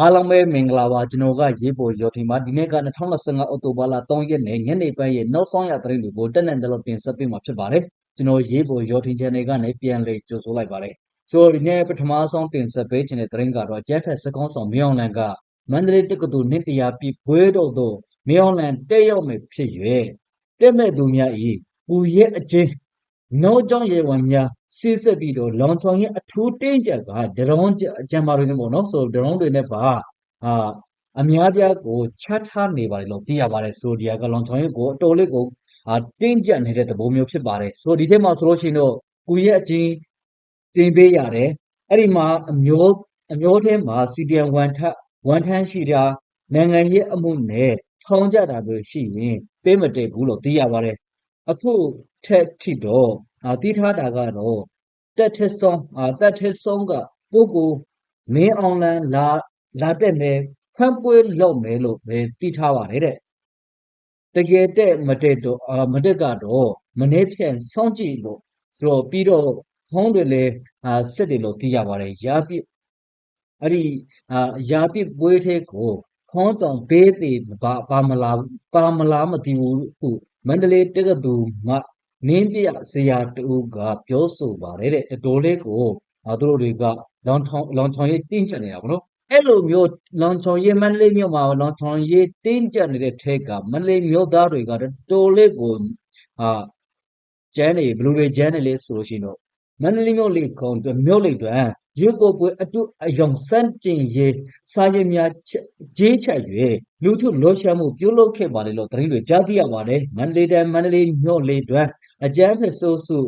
အားလုံးပဲမင်္ဂလာပါကျွန်တော်ကရေးပေါ်ရော်ထီမှာဒီနေ့က2025အောက်တိုဘာလ3ရက်နေ့ညနေပိုင်းရဲ့နောက်ဆုံးရသတင်းတွေကိုတက်နန်တယ်လို့တင်ဆက်ပေးမှာဖြစ်ပါတယ်ကျွန်တော်ရေးပေါ်ရော်ထီ channel ကနေပြန်လည်ကြိုဆိုလိုက်ပါတယ်ဆိုတော့ဒီနေ့ပထမဆုံးတင်ဆက်ပေးခြင်းတဲ့သတင်းကတော့ကျန်းဖက်စကောင်းဆောင်မြောင်လန်ကမန္တလေးတက္ကသိုလ်နှစ်တရာပြည့်ပွဲတော်သို့မြောင်လန်တက်ရောက်မယ်ဖြစ်၍တက်မဲ့သူများ၏ပူရဲ့အချင်းနောကြောင့်ရေဝန်များ ဆေးဆက်ပြီးတော့လောင်ချောင်ရဲ့အထူးတင်းကျပ်ကဒရုန်းအကြံပါတွေနဲ့ပေါ့နော်ဆိုဒရုန်းတွေနဲ့ပါအာအများပြားကိုချထားနေပါတယ်လို့သိရပါတယ်ဆိုဒီကလောင်ချောင်ရဲ့ကိုအတော်လေးကိုအာတင်းကျပ်နေတဲ့သဘောမျိုးဖြစ်ပါတယ်ဆိုဒီထဲမှာဆိုလို့ရှိရင်တော့ကူရဲ့အချင်းတင်ပေးရတယ်အဲ့ဒီမှာအမျိုးအမျိုးထဲမှာ CDN ဝန်ထဝန်ထမ်းရှိတာနိုင်ငံရေးအမှုနဲ့ထောင်ကြတာတွေရှိရင်ပေးမတည့်ဘူးလို့သိရပါတယ်အခုထက်ထိတော့ အာတီးထားတာကတော့တက်ထက်ဆုံးအာတက်ထက်ဆုံးကပုဂ္ဂိုလ်မင်းအောင်လန်လာလာတက်မယ်ဖွင့်ပွဲလုပ်မယ်လို့ပဲတီးထားပါတယ်တဲ့တကယ်တက်မတက်တော့အာမတက်ကတော့မနေ့ဖြန်စောင့်ကြည့်လို့ဆိုတော့ပြီးတော့ဖုံးတွေလည်းအာစစ်တယ်လို့သိရပါတယ်ရာပြအဲ့ဒီအာရာပြပွဲသေးကိုခွန်တောင်ဘေးသေးဘာဘာမလာပါမလားမသိဘူးခုမန္တလေးတက္ကသိုလ်မှာ နင်းပြဆရာတူကပြောဆိုပါတယ်တဲ့တတော်လေးကိုသူတို့တွေကလောင်ထောင်လောင်ချောင်ရေးတင်းကျပ်နေတာဗောနော်အဲ့လိုမျိုးလောင်ချောင်ရေးမန္တလေးမြို့မှာလောင်ချောင်ရေးတင်းကျပ်နေတဲ့ထဲကမန္တလေးမြို့သားတွေကတော်လေးကိုဟာကျန်းနေဘလူတွေကျန်းနေလေဆိုလို့ရှိရင်တော့ မန္တလေးမြို့လေးကောင်မြို့လေးတွင်ရွကိုပွဲအတုအယောင်စန့်ကျင်ရေးစာရင်များဂျေးချက်၍လူထုလောရှာမှုပြုလုပ်ခဲ့ပါလေလို့သတင်းတွေကြားသိရပါတယ်မန္တလေးတိုင်းမန္တလေးမြို့လေးတွင်အကြမ်းဖက်ဆိုးစု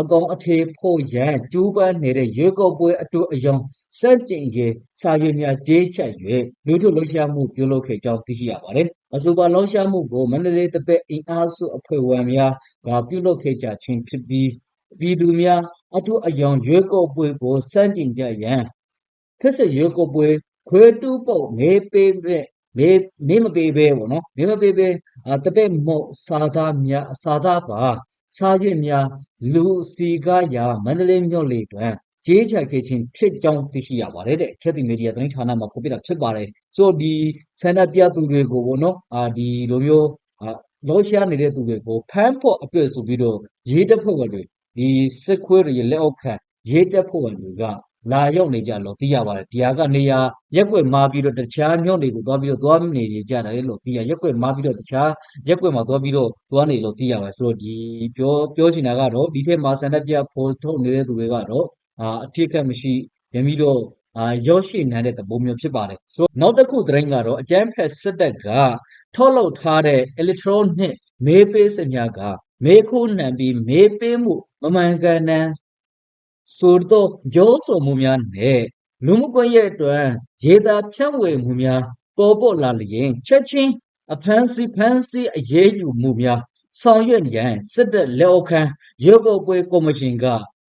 အကောင်အထေဖို့ရန်ကျူးပန်းနေတဲ့ရွေးကောက်ပွဲအတူအယောင်စန့်ကျင်ရေးစာရွက်များကြေးချက်၍လူထုလှုပ်ရှားမှုပြုလုပ်ခဲ့ကြောင်းသိရှိရပါတယ်။အဆိုပါလှုပ်ရှားမှုကိုမန္တလေးတပည့်အင်အားစုအဖွဲ့ဝင်များကပြုလုပ်ခဲ့ကြခြင်းဖြစ်ပြီး ပြည်သူများအထူးအယောင်ရွေးကောက်ပွဲကိုစန့်ကျင်ကြရန်ဖက်စစ်ရွေးကောက်ပွဲခွဲတူးပုတ်မေးပေးမဲ့မေးမေးမပေးပဲပေါ့နော်မေးမပေးပဲတပည့်မော့စာသားများစာသားပါစာရစ်များလူစီကားရာမန္တလေးမြို့လေတွင်ကြေးချခဲ့ခြင်းဖြစ်ကြောင်းသိရှိရပါတယ်တဲ့ခက်တီမီဒီယာသတင်းဌာနမှာဖော်ပြတာဖြစ်ပါတယ်ဆိုတော့ဒီဆန္ဒပြသူတွေကိုပေါ့နော်အာဒီလိုမျိုးအာလောရှားနေတဲ့သူတွေကိုဖမ်းဖို့အတွေ့ဆိုပြီးတော့ရေးတက်ဖွဲ့တွေ ဒီစစ်ခွေးတွေလက်အောက်ခံရေးတက်ဖွဲ့တွေကလာရောက်နေကြလို့သိရပါတယ်ဒီဟာကနေရာရက်ွက်မာပြီးတော့တခြားမြို့တွေကိုသွားပြီးတော့သွားနေကြတယ်လို့သိရရက်ွက်မာပြီးတော့တခြားရက်ွက်မှာသွားပြီးတော့သွားနေလို့သိရပါတယ်ဆိုတော့ဒီပြောပြောချင်တာကတော့ဒီထက်မှာစန္ဒပြဖို့ထုတ်နေတဲ့သူတွေကတော့အာအထစ်ခတ်မရှိရပြီးတော့အာရောရှိနိုင်တဲ့သဘောမျိုးဖြစ်ပါတယ်ဆိုတော့နောက်တစ်ခုသတင်းကတော့အကျန်းဖက်စစ်တပ်ကထုတ်လုပ်ထားတဲ့ electronic မေးပေးစများကမေးခိုးနှံပြီးမေးပေးမှု မမှန်ကန်တဲ့ဆိုတော့ပြောဆိုမှုများနဲ့လူမှုကွန်ရက်အတွက်ရေးသားဖြန့်ဝေမှုများပေါ်ပေါ်လာလျင်ချက်ချင်းအဖမ်းဆီးဖမ်းဆီးအရေးယူမှုများဆောင်ရွက်ရန်စစ်တပ်လက်အောက်ခံရွေးကောက်ပွဲကော်မရှင်က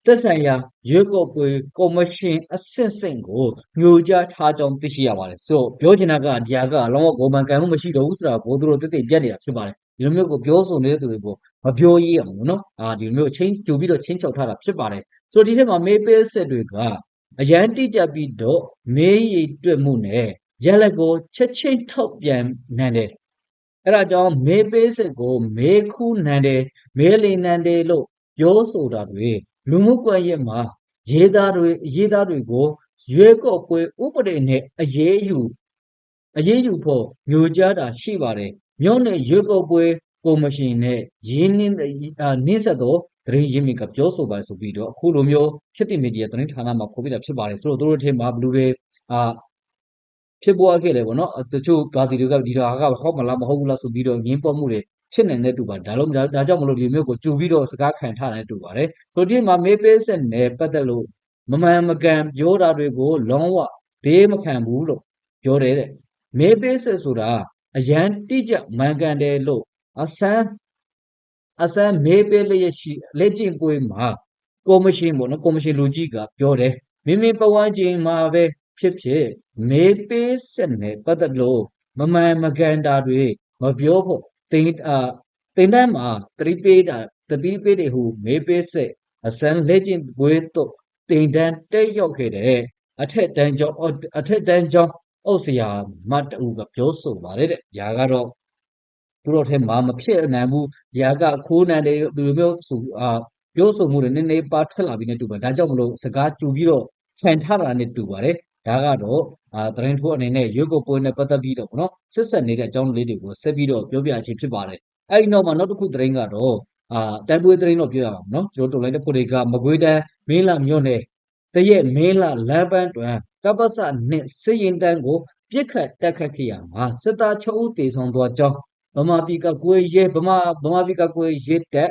သက်ဆိုင်ရာရွေးကောက်ပွဲကော်မရှင်အဆင့်ဆင့်ကိုညွှန်ကြားထားကြောင်းသိရှိရပါတယ်ဆိုတော့ပြောချင်တာကဒီဟာကအလုံးဝဂုဏ်မှန်ကန်မှုမရှိတော့ဘူးဆိုတာကိုသူတို့တိတိပြတ်နေတာဖြစ်ပါတယ်ဒီလိုမျိုးကိုပြောဆိုနေတဲ့သူတွေကို မပြောရအောင်နော်အာဒီလိုမျိုးချင်းကြိုပြီးတော့ချင်းချောက်ထားတာဖြစ်ပါတယ်ဆိုတော့ဒီထက်မှာမေးပေးဆက်တွေကအရန်တိကျပြီးတော့မေးရည်တွက်မှုနဲ့ရက်လက်ကိုချက်ချင်းထုတ်ပြန်နိုင်တယ်အဲ့ဒါကြောင့်မေးပေးဆက်ကို မေးခူးနိုင်တယ်မေးလီနိုင်တယ်လို့ပြောဆိုတာတွေလူမှုကွန်ရက်မှာရေးသားတွေရေးသားတွေကိုရွေးကောက်ပွဲဥပဒေနဲ့အရေးယူအရေးယူဖို့ညွှန်ကြားတာရှိပါတယ်မြို့နယ်ရွေးကောက်ပွဲ ကော်မရှင်နဲ့ရင်းနှင်းနှင်းဆက်သောသတင်းရင်းမြစ်ကပြောဆိုပါဆိုပြီးတော့အခုလိုမျိုးဖြစ်တဲ့မီဒီယာသတင်းဌာနမှာဖော်ပြတာဖြစ်ပါတယ်ဆိုတော့တို့တို့ထဲမှာဘလူတွေအာဖြစ်ပေါ်ခဲ့တယ်ပေါ့နော်တချို့ပါတီတွေကဒီဟာကဟောမလားမဟုတ်ဘူးလားဆိုပြီးတော့ငင်းပေါ်မှုတွေဖြစ်နေတဲ့တူပါဒါလုံးဒါကြောင့်မလို့ဒီမျိုးကိုကြူပြီးတော့စကားခံထားတဲ့တူပါတယ်ဆိုတော့ဒီမှာမေးပေးဆက်နဲ့ပတ်သက်လို့မမှန်မကန်ပြောတာတွေကိုလုံးဝဘေးမခံဘူးလို့ပြောတယ်တဲ့မေးပေးဆက်ဆိုတာအရန်တိကျမှန်ကန်တယ်လို့ အဆန်းအဆန်းမေးပေးလျက်ရှိလက်ကျင့်ပွဲမှာကော်မရှင်ပေါ့နော်ကော်မရှင်လူကြီးကပြောတယ်မိမိပဝန်းကျင်မှာပဲဖြစ်ဖြစ်မေးပေးဆက်နဲ့ပတ်သက်လို့မမှန်မကန်တာတွေမပြောဖို့တင်အာတင်တန်းမှာတတိပေးတာတတိပေးတွေဟူမေးပေးဆက်အစမ်းလက်ကျင့်ပွဲတော့တင်တန်းတက်ရောက်ခဲ့တဲ့အထက်တန်းကျောင်းအထက်တန်းကျောင်းအုပ်ဆရာမတူကပြောဆိုပါတယ်တဲ့။ညာကတော့ သူတို့ထဲမှာမဖြစ်နိုင်ဘူး။ညာကခိုးနံတွေဒီလိုမျိုးဆိုအာပြောဆိုမှုတွေနည်းနည်းပါထွက်လာပြီးနဲ့တူပါတယ်။ဒါကြောင့်မလို့စကားကြူပြီးတော့ခံထားတာနဲ့တူပါတယ်။ဒါကတော့အာသတင်းထိုးအနေနဲ့ရွေးကောက်ပွဲနဲ့ပတ်သက်ပြီးတော့ဗောနော်ဆက်ဆက်နေတဲ့အကြောင်းလေးတွေကိုဆက်ပြီးတော့ပြောပြခြင်းဖြစ်ပါတယ်။အဲဒီနောက်မှာနောက်တစ်ခုသတင်းကတော့အာတိုင်ပွေသတင်းတော့ပြောရအောင်နော်ကျွန်တော်တို့လိုက်တဲ့ဖို့တွေကမကွေးတန်းမင်းလာမြို့နယ်တရက်မင်းလာလမ်းပန်းတွင်ကပ္ပစနှင့်စစ်ရင်တန်းကိုပြစ်ခတ်တက်ခတ်ခဲ့ရမှာစစ်သား6ဦးတေဆုံးသောကြောင်း ဗမာပြည်ကကွေးရဲဗမာဗမာပြည်ကကွေးရဲတက်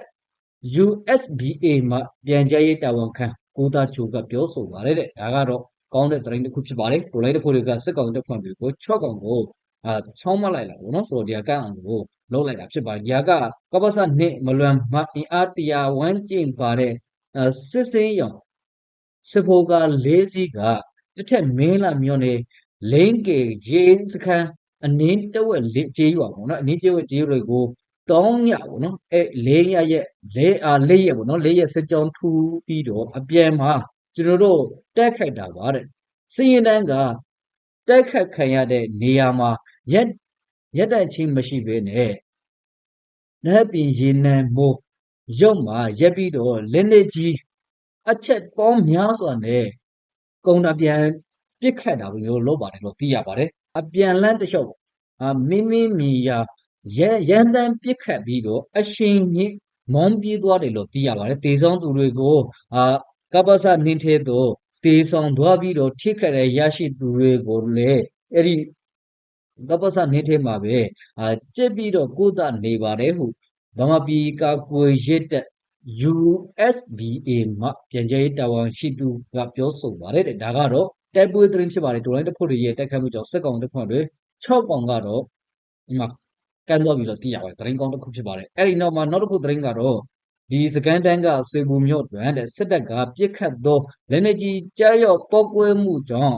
USBA မှပြန်ကြားရေးတာဝန်ခံကိုသားချိုကပြောဆိုပါတယ်တဲ့ဒါကတော့ကောင်းတဲ့သတင်းတစ်ခုဖြစ်ပါတယ်ဒိုလိုက်တဲ့ဖို့တွေကစစ်ကောင်တက်ဖွင့်ပြီးကို6ကောင်ကိုအာချောင်းမလိုက်လာဘောနော်ဆိုတော့ဒီကကန့်အောင်ကိုလုံးလိုက်တာဖြစ်ပါတယ်ဒီကကပ္ပစနှစ်မလွန်မအင်အားတရားဝန်းကျင်ပါတဲ့စစ်စင်းရောင်စစ်ဖို့က၄စီးကတစ်ထက်မင်းလာမြို့နယ်လိန်ကေရေစခန်း အနည်းတဝက်လေးကျေးရွာပေါ့နော်အနည်းတဝက်ကျေးရွာတွေကိုတောင်းညပေါ့နော်အဲလေးရရဲ့လေးအာလေးရပေါ့နော်လေးရစစ်ကြောင်းထူပြီးတော့အပြန်မှာကျွန်တော်တို့တက်ခိုက်တာပါတဲ့စည်ရင်တန်းကတက်ခတ်ခံရတဲ့နေရာမှာရက်ရက်တိုင်ချင်းမရှိဘဲနဲ့နတ်ပြည်ရေနံမိုးရုပ်မှာရက်ပြီးတော့လက်နေကြီးအချက်ပေါင်းများစွာနဲ့ကုံတပြန်ပြစ်ခတ်တာမျိုးလုပ်ပါတယ်လို့သိရပါတယ် အပြန်လန်းတလျှောက်အာမိမိမီယာရရန်တန်ပြစ်ခတ်ပြီးတော့အရှင်ကြီးမောင်းပြေးသွားတယ်လို့သိရပါတယ်တေဆောင်သူတွေကိုအာကပ္ပစနင်းထဲသို့တေဆောင်သွားပြီးတော့ထိခတ်တဲ့ရရှိသူတွေကိုလည်းအဲ့ဒီကပ္ပစနင်းထဲမှာပဲအာကြက်ပြီးတော့ကိုယ်တနေပါတယ်ဟုဗမာပြည်ကာကွယ်ရစ်တဲ့ USBA မှပြန်ကြားရေးတာဝန်ရှိသူကပြောဆိုပါတယ်တဲ့ဒါကတော့ တိုက်ပွဲသတင်းဖြစ်ပါတယ်ဒိုလိုင်းတစ်ဖို့တွေရဲ့တိုက်ခတ်မှုကြောင့်စစ်ကောင်တစ်ဖွဲ့တွေ6ကောင်ကတော့ဒီမှာကန်တော့ပြီလို့သိရပါတယ်သတင်းကောင်းတစ်ခုဖြစ်ပါတယ်အဲ့ဒီနောက်မှာနောက်တစ်ခုသတင်းကတော့ဒီစကန်တန်းကဆွေဘူမြို့တွင်တဲ့စစ်တပ်ကပြစ်ခတ်သောလက်နက်ကြီးကြားရောက်ပောက်ကွဲမှုကြောင့်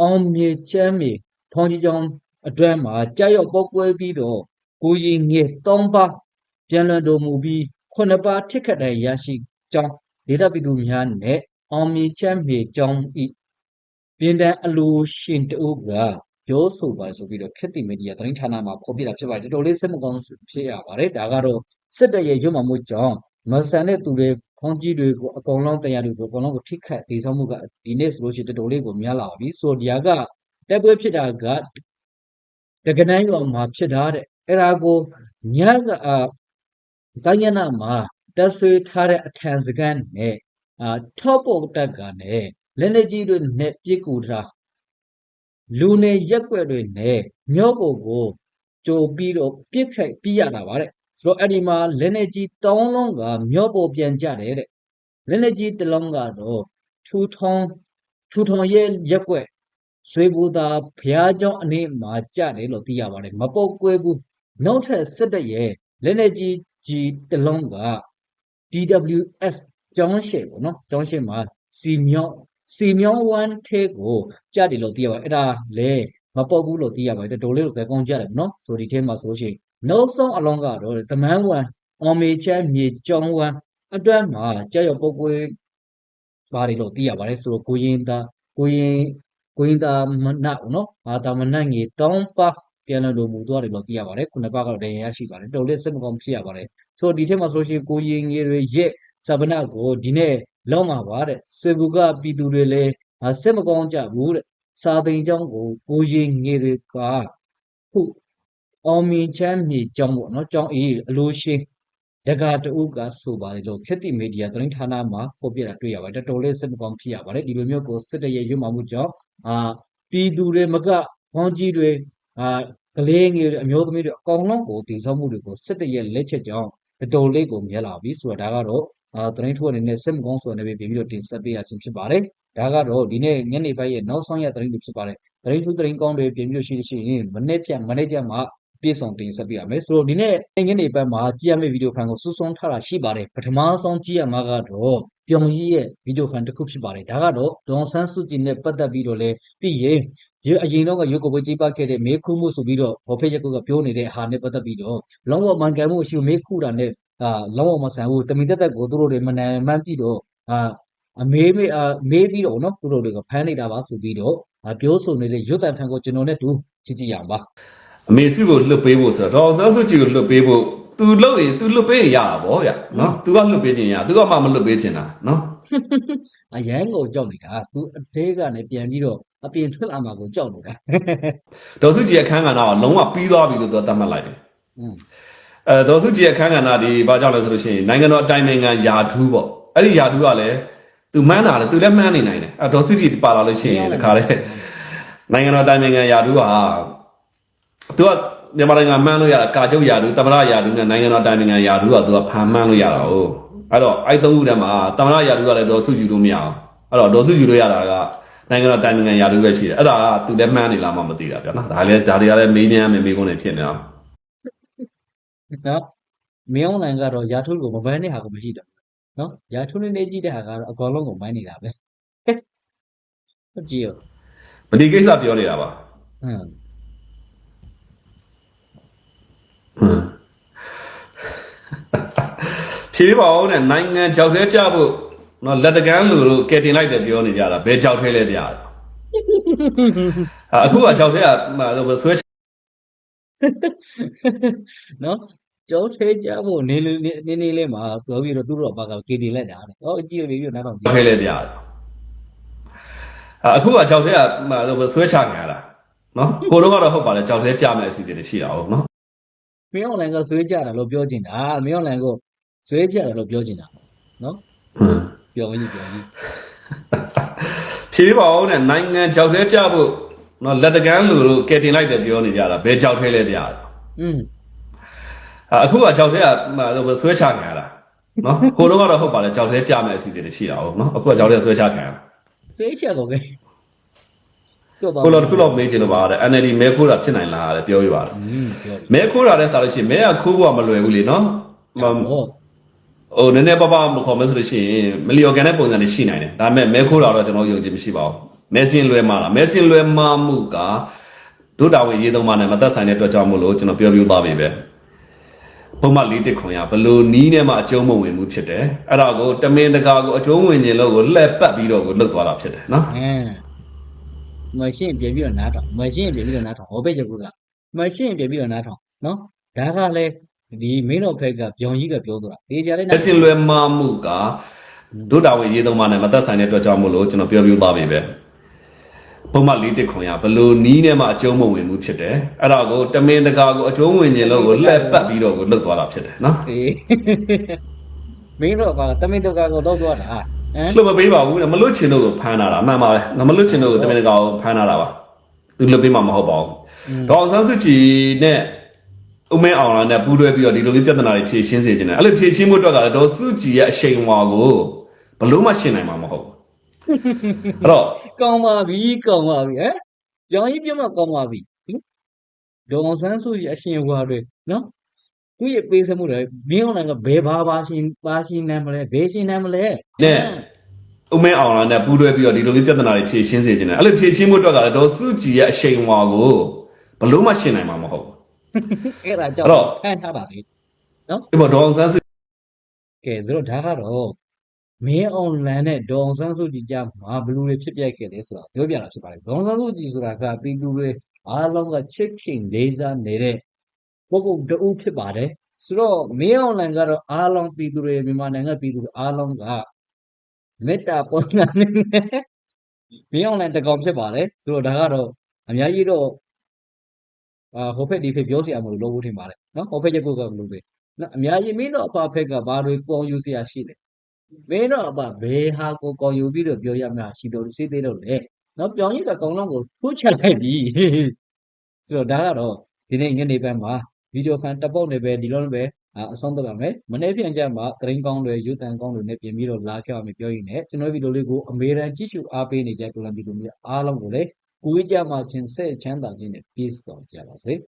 အောင်မြေချမ်းမြေဖောင်းကြီးကျောင်းအတွင်းမှာကြားရောက်ပောက်ကွဲပြီးတော့ကိုရင်ငယ်၃ပါးပြန်လည်တော်မူပြီးခုနှစ်ပါးထိခတ်တဲ့ရရှိကြောင်းဒေသပြည်သူများနဲ့အောင်မြေချမ်းမြေကျောင်းဤ ပြင်တန်းအလိုရှင်တအုပ်ကပြောဆိုပါဆိုပြီးတော့ခက်တိမီဒီယာသတင်းဌာနမှာဖော်ပြတာဖြစ်ပါတယ်တော်တော်လေးစိတ်မကောင်းဖြစ်ရပါတယ်ဒါကတော့စစ်တပ်ရဲ့ရွတ်မှမှုကြောင့်မဆန်တဲ့သူတွေခေါင်းကြီးတွေကိုအကုန်လုံးတရားတွေကိုအကုန်လုံးကိုထိခတ်ဒေဆောင်မှုကဒီနေ့ဆိုလို့ရှိရင်တော်တော်လေးကိုများလာပါပြီဆိုတော့ဒီဟာကတက်ပွဲဖြစ်တာကတကနန်းရွာမှာဖြစ်တာတဲ့အဲ့ဒါကိုညကအာတိုင်းရနာမှာတက်ဆွေးထားတဲ့အထံစကန်နဲ့အာထော့ပုတ်တက်ကနဲ့ လက်နေကြီးတွေနဲ့ပြစ်ကူထားလူနေရက်ွက်တွေနဲ့မြော့ပေါ်ကိုကြိုပြီးတော့ပြစ်ခတ်ပြရတာပါတဲ့ဆိုတော့အဲ့ဒီမှာလက်နေကြီးတောင်းလုံးကမြော့ပေါ်ပြန်ကြတယ်တဲ့လက်နေကြီးတစ်လုံးကတော့ထူထောင်ထူထောင်ရဲ့ရက်ွက်ဆွေဘူသာဘုရားကျောင်းအနေမှာကြတယ်လို့သိရပါတယ်မပုတ်ကွဲဘူးနောက်ထပ်စစ်တပ်ရဲ့လက်နေကြီးကြီးတစ်လုံးက DWS ကျောင်းရှေ့ပေါ့နော်ကျောင်းရှေ့မှာစီမြောက် စီမြောင်းဝမ်းထဲကိုကြတယ်လို့သိရပါတယ်အဲ့ဒါလေမပုတ်ဘူးလို့သိရပါတယ်တော်လေးလို့ပဲကောင်းကြတယ်နော်ဆိုဒီထဲမှာဆိုရှင်နောက်ဆုံးအလုံးကတော့တမန်ဝမ်အောင်မေချမ်းမြေကျောင်းဝမ်းအတွန်းမှာကြောက်ရွံ့ပုတ်ကွေးပါတယ်လို့သိရပါတယ်ဆိုတော့ကိုရင်သားကိုရင်ကိုရင်သားမနတ်ပေါ့နော်အာတာမနတ်ငေတောင်းပါပြန်လာလို့မူသွားတယ်လို့သိရပါတယ်ခုနှစ်ပါးကတော့တရားရရှိပါတယ်တော်လေးစိတ်မကောင်းဖြစ်ရပါတယ်ဆိုတော့ဒီထဲမှာဆိုရှင်ကိုရင်ငေတွေရဲ့စပနာကိုဒီနေ့ လောက်မှာပါတဲ့စေဘူကပြည်သူတွေလည်းစိတ်မကောင်းကြဘူးတဲ့စာသိန်ကျောင်းကိုကိုရင်ငေတွေကခုအောင်မြင်ချမ်းမြေကျောင်းပေါ့နော်ကျောင်းအေးအလိုရှင်တက္ကတူကဆိုပါတယ်လို့ခက်တိမီဒီယာသတင်းဌာနမှာဖော်ပြတာတွေ့ရပါတယ်တော်တော်လေးစိတ်မကောင်းဖြစ်ရပါတယ်ဒီလိုမျိုးကိုစစ်တရဲ့ရွတ်မှမှုကြောင့်အာပြည်သူတွေမကဘောင်းကြီးတွေအာကလေးငယ်တွေအမျိုးသမီးတွေအကောင်လုံးကိုတည်ဆောက်မှုတွေကိုစစ်တရဲ့လက်ချက်ကြောင့်တော်တော်လေးကိုမြဲလာပြီဆိုတော့ဒါကတော့ အာသတင်းထုတ်အနေနဲ့စစ်မကောင်းဆိုနေပြီပြီးတော့တင်ဆက်ပေးရခြင်းဖြစ်ပါတယ်ဒါကတော့ဒီနေ့ညနေပိုင်းရဲ့နောက်ဆုံးရသတင်းတွေဖြစ်ပါတယ်သတင်းထုတ်သတင်းကောင်းတွေပြင်ပြီးရှိရှိရင်မနေ့ပြန်မနေ့ကျမှပြည့်စုံတင်ဆက်ပြရမယ်ဆိုတော့ဒီနေ့ငင်းနေပတ်မှာကြည့်ရမယ့်ဗီဒီယိုဖိုင်ကိုစူးစုံထားတာရှိပါတယ်ပထမဆုံးကြည့်ရမှာကတော့ပျော်ကြီးရဲ့ဗီဒီယိုဖိုင်တစ်ခုဖြစ်ပါတယ်ဒါကတော့ဒေါန်ဆန်းစုကြည်နဲ့ပတ်သက်ပြီးတော့လဲပြီးရင်ရအရင်တော့ကရုပ်ကိုပဲကြိပခဲ့တဲ့မေးခုမှုဆိုပြီးတော့ဘော်ဖေးရက်ကုကပြောနေတဲ့ဟာနဲ့ပတ်သက်ပြီးတော့လုံးဝမှန်ကန်မှုအရှိမေးခုတာနဲ့ အာလုံးဝမဆန်ဘူးတမီတက်တက်ကိုသူတို့တွေမနန်မှန်းပြီးတော့အာအမေးမေးအာမေးပြီးတော့နော်သူတို့တွေကဖမ်းနေတာပါဆိုပြီးတော့ အာပြောဆိုနေတဲ့ရွတ်တန်ဖန်ကိုကျွန်တော်နဲ့တူကြည့်ကြည့်ရအောင်ပါ အမေစုကိုလွတ်ပေးဖို့ဆိုတော့ဒေါအောင်ဆန်းစုကြည်ကိုလွတ်ပေးဖို့ तू လွတ်ရင် तू လွတ်ပေးရင်ရတာဗောဗျနော် तू ကလွတ်ပေးခြင်းရ तू ကမှမလွတ်ပေးခြင်းတာနော် အရန်ကိုကြောက်နေတာသူအသေးကနေပြန်ပြီးတော့အပြင်ထွက်လာမှာကိုကြောက်နေတာ ဒေါ်စုကြည်ရဲ့အခန်းကဏ္ဍကလုံးဝပြီးသွားပြီလို့သူကသတ်မှတ်လိုက်တယ် อืม အဲဒေါ်စုကြည်ရဲ့အခန်းကဏ္ဍဒီဘာကြောင့်လဲဆိုလို့ရှိရင်နိုင်ငံတော်အတိုင်ပင်ခံယာထူးပေါ့အဲ့ဒီယာထူးကလည်းသူမှန်းတာလေသူလည်းမှန်းနေနိုင်တယ်အဲဒေါ်စုကြည်ပါလာလို့ရှိရင်တခါလေနိုင်ငံတော်အတိုင်ပင်ခံယာထူးကသူကမြန်မာနိုင်ငံမှန်းလို့ရတာကာချုပ်ယာထူးသမ္မတယာထူးနဲ့နိုင်ငံတော်အတိုင်ပင်ခံယာထူးကသူကဖန်မှန်းလို့ရတာ哦အဲ့တော့အဲ့သုံးခုထဲမှာသမ္မတယာထူးကလည်းဒေါ်စုကြည်လို့မရအောင်အဲ့တော့ဒေါ်စုကြည်လို့ရတာကနိုင်ငံတော်တိုင်ပင်ခံယာထူးပဲရှိတယ်အဲ့ဒါကသူလည်းမှန်းနေလားမှမသိတာဗျာနော်ဒါလည်းဒါတွေကလည်းမေးမြန်းမယ်မေးခွန်းတွေဖြစ်နေအောင် နော်မင်းအောင်နိုင်ကတော့ရာထုကိုမပန်းတဲ့ဟာကိုမရှိတော့ဘူးနော်ရာထုနေနေကြည့်တဲ့ဟာကတော့အကောင်လုံးကိုပန်းနေတာပဲဟုတ်ကြည့်ရောမဒီကိစ္စပြောနေတာပါဟမ်ဟမ်ဖြေးပါဦးနဲ့နိုင်ငံကြောက်သေးကြဖို့နော်လက်တကန်းလူတို့ကဲတင်လိုက်တယ်ပြောနေကြတာဘယ်ကြောက်သေးလဲဗျာအာအခုကကြောက်သေးကဟိုဆွဲချ နော်ကျောင်းထဲကြဖို့နေလူနေနေနေလေးမှာပြောပြီးတော့သူတို့ကဘာကကေတီလိုက်တာတဲ့ဟောကြည့်ရပြီပြီးတော့နောက်တော့ကြည့်ကြောက်သေးလဲဗျာအာအခုကကြောက်သေးကဟိုဆွဲချခံရတာနော်ကိုတော့ကတော့ဟုတ်ပါလေကြောက်သေးကြမယ်အစီအစဉ်တွေရှိတာဟုတ်နော်မင်းအောင်နိုင်ကဆွဲကြတာလို့ပြောချင်တာမင်းအောင်နိုင်ကဆွဲကြတာလို့ပြောချင်တာနော်ဟမ်ပြောကြီးပြောကြီးဖြေးပါဦးနဲ့နိုင်ငံကြောက်သေးကြဖို့ နော်လက်တကန်းလူတို့ကယ်တင်လိုက်တယ်ပြောနေကြတာဘယ်ကြောက်ထဲလဲပြတာอืมအခုကကြောက်ထဲကဆွဲချခံရတာနော်ကိုတော့ကတော့ဟုတ်ပါလေကြောက်ထဲကြမဲ့အစီအစဉ်တွေရှိတာဟုတ်နော်အခုကကြောက်ထဲဆွဲချခံရတာဆွဲချကုန်ကဲကိုတော့ခုတော့မေးချင်လို့ပါတဲ့ NLD မဲခိုးတာဖြစ်နိုင်လားတဲ့ပြောပြပါတယ်မဲခိုးတာလည်းဆိုလို့ရှိရင်မဲကခိုးဖို့ကမလွယ်ဘူးလေနော်ဟိုနည်းနည်းပါးပါးမခေါ်မဲဆိုလို့ရှိရင်မလျော်ကန်တဲ့ပုံစံတွေရှိနိုင်တယ်ဒါပေမဲ့မဲခိုးတာတော့ကျွန်တော်ယုံကြည်မရှိပါဘူး မဲစင်လွဲမှာလားမဲစင်လွဲမှာမှုကဒုတာဝန်ရေးသုံးပါးနဲ့မသက်ဆိုင်တဲ့အတွက်ကြောင့်မို့လို့ကျွန်တော်ပြောပြသွားပြီပဲပုံမှန်လေးတစ်ခွန်ရဘလို့နီးနဲ့မှအကျုံးမဝင်မှုဖြစ်တယ်အဲ့ဒါကိုတမင်တကာကိုအကျုံးဝင်ခြင်းလို့ကိုလှည့်ပတ်ပြီးတော့ကိုလှုပ်သွားတာဖြစ်တယ်နော်အင်းမရှင်းပြင်ပြီးတော့နားထောင်မရှင်းပြင်ပြီးတော့နားထောင်ဟောပဲချက်ကူကမရှင်းပြင်ပြီးတော့နားထောင်နော်ဒါကလည်းဒီမင်းတော်ဖက်ကပြောင်ကြီးကပြောသွားတာဒီကြတဲ့။လက်စင်လွယ်မှားမှုကဒုတာဝန်ရေးသုံးပါးနဲ့မသက်ဆိုင်တဲ့အတွက်ကြောင့်မို့လို့ကျွန်တော်ပြောပြသွားပြီပဲ။ ပုံမှန်လေးတစ်ခွန်ရဘလို့နီးနဲ့မှအကျုံးမဝင်မှုဖြစ်တယ်။အဲ့ဒါကိုတမင်တကာကိုအကျုံးဝင်ခြင်းလို့ကိုလှည့်ပတ်ပြီးတော့ကိုလှုပ်သွားတာဖြစ်တယ်နော်အေးမင်းတော်ကတမင်တော်ကတော့တော့သွားတာဟမ်။လှုပ်မပေးပါဘူးတဲ့မလွတ်ချင်တို့ကိုဖမ်းတာလားအမှန်ပါပဲ။ငါမလွတ်ချင်တို့ကိုတမင်တကာကိုဖမ်းတာလားပါ။သူလှုပ်ပေးမှာမဟုတ်ပါဘူး။ဒေါအောင်ဆန်းစုကြည်နဲ့ဦးမင်းအောင်လာနဲ့ပူးတွဲပြီးတော့ဒီလိုမျိုးပြဿနာတွေဖြေရှင်းစေချင်တယ်။အဲ့လိုဖြေရှင်းမှုအတွက်ကလည်းဒေါ်စုကြည်ရဲ့အရှိန်အဝါကိုဘလို့မှရှင်းနိုင်မှာမဟုတ်ဘူး။ အဲ့တော့ကောင်းပါပြီကောင်းပါပြီဟမ်ပြောင်ကြီးပြတ်မှကောင်းပါပြီဟင်ဒေါအောင်ဆန်းစုကြည်အရှင်ဘွားတွေနော်သူ့ရဲ့ပေးစမှုတွေမင်းအောင်နိုင်ကဘယ်ဘာပါရှင်ပါရှင်နိုင်မလဲဘယ်ရှင်နိုင်မလဲနဲ့ဦးမင်းအောင်လာနဲ့ပူးတွဲပြီးတော့ဒီလိုမျိုးပြဿနာတွေဖြေရှင်းစေချင်တယ်အဲ့လိုဖြေရှင်းမှုအတွက်ကလည်းဒေါ်စုကြည်ရဲ့အရှိန်အဝါကိုဘလို့မှရှင်းနိုင်မှာမဟုတ်ဘူးအဲ့ဒါကြောင့်အဲ့တော့ဖန်ထားတာလေဒီပေါ်ဒေါ်အောင်ဆန်းစုကဲဆိုတော့ဒါကတော့ မင်းအွန်လိုင်းနဲ့ဒေါအောင်ဆန်းစုကြည်ကြားမှာဘယ်လူတွေဖြစ်ပျက်ခဲ့လဲဆိုတာပြောပြတာဖြစ်ပါတယ်ဒေါအောင်ဆန်းစုကြည်ဆိုတာကပြည်သူတွေအားလုံးကချစ်ခင်လေးစားနေတဲ့ပုဂ္ဂိုလ်တစ်ဦးဖြစ်ပါတယ်ဆိုတော့မင်းအွန်လိုင်းကတော့အားလုံးပြည်သူတွေမြန်မာနိုင်ငံပြည်သူတွေအားလုံးကမေတ္တာပုံစံနဲ့မင်းအွန်လိုင်းတကောင်ဖြစ်ပါတယ်ဆိုတော့ဒါကတော့အများကြီးတော့အာဟိုဖက်ဒီဖက်ပြောစရာမလိုလို့လို့ထင်ပါတယ်နော်ဟိုဖက်ချက်ကိုကမလို့ပဲနော်အများကြီးမင်းတို့အဖဖက်ကဘာတွေကောင်းယူစရာရှိလဲ မင်းတို့အဖဘယ်ဟာကိုကောင်းယူပြီးတော့ပြောရမှာရှိတော့စေးသေးတော့လေနော်ပြောင်းကြီးကကောင်းလုံးကိုထိုးချက်လိုက်ပြီဆိုတော့ဒါကတော့ဒီနေ့ညနေပိုင်းမှာဗီဒီယိုဖန်တစ်ပုတ်နဲ့ပဲဒီလိုနဲ့ပဲအာအဆုံးသတ်ပါမယ်မနေ့ပြန်ကြမှာဂရင်းကောင်းတွေယူတန်ကောင်းတွေနဲ့ပြင်ပြီးတော့လာခဲ့အောင်ပြောရင်းနဲ့ကျွန်တော်ဗီဒီယိုလေးကိုအမေရိကန်ကြည့်ရှုအားပေးနေကြတဲ့ပြည်သူများအားလုံးကိုလည်းကိုယ်ကြမှာချင်းဆက်ချမ်းသာခြင်းနဲ့ပြည့်စုံကြပါစေ